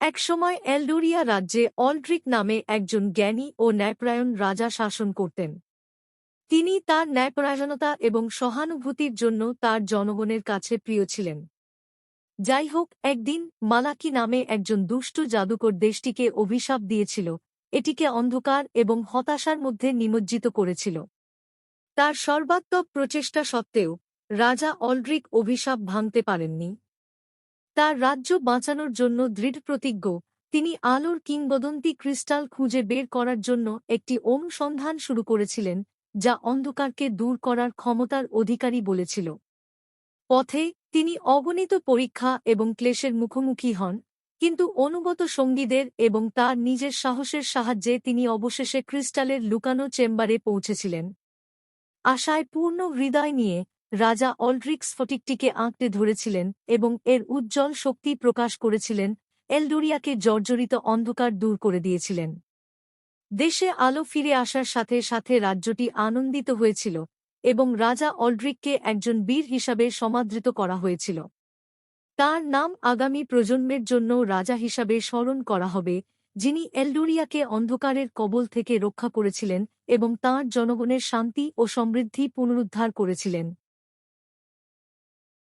একসময় এলডোরিয়া রাজ্যে অলড্রিক নামে একজন জ্ঞানী ও ন্যায়প্রায়ণ রাজা শাসন করতেন। তিনি তার ন্যায়পরায়ণতা এবং সহানুভূতির জন্য তার জনগণের কাছে প্রিয় ছিলেন। যাই হোক একদিন মালাকি নামে একজন দুষ্টু জাদুকর দেশটিকে অভিশাপ দিয়েছিল, এটিকে অন্ধকার এবং হতাশার মধ্যে নিমজ্জিত করেছিল। তার সর্বাত্মক প্রচেষ্টা সত্ত্বেও রাজা অলড্রিক অভিশাপ ভাঙতে পারেননি। তার রাজ্য বাঁচানোর জন্য দৃঢ়প্রতিজ্ঞ তিনি আলোর কিংবদন্তি ক্রিস্টাল খুঁজে বের করার জন্য একটি অনুসন্ধান শুরু করেছিলেন, যা অন্ধকারকে দূর করার ক্ষমতার অধিকারী বলেছিল। পথে তিনি অগণিত পরীক্ষা এবং ক্লেশের মুখোমুখি হন, কিন্তু অনুগত সঙ্গীদের এবং তার নিজের সাহসের সাহায্যে তিনি অবশেষে ক্রিস্টালের লুকানো চেম্বারে পৌঁছেছিলেন। আশায় পূর্ণ হৃদয় নিয়ে রাজা অলড্রিক স্ফটিকটিকে আঁকড়ে ধরেছিলেন এবং এর উজ্জ্বল শক্তি প্রকাশ করেছিলেন, এলডোরিয়াকে জর্জরিত অন্ধকার দূর করে দিয়েছিলেন। দেশে আলো ফিরে আসার সাথে সাথে রাজ্যটি আনন্দিত হয়েছিল এবং রাজা অলড্রিককে একজন বীর হিসাবে সমাদৃত করা হয়েছিল। তার নাম আগামী প্রজন্মের জন্য রাজা হিসাবে স্মরণ করা হবে, যিনি এলডোরিয়াকে অন্ধকারের কবল থেকে রক্ষা করেছিলেন এবং তাঁর জনগণের শান্তি ও সমৃদ্ধি পুনরুদ্ধার করেছিলেন।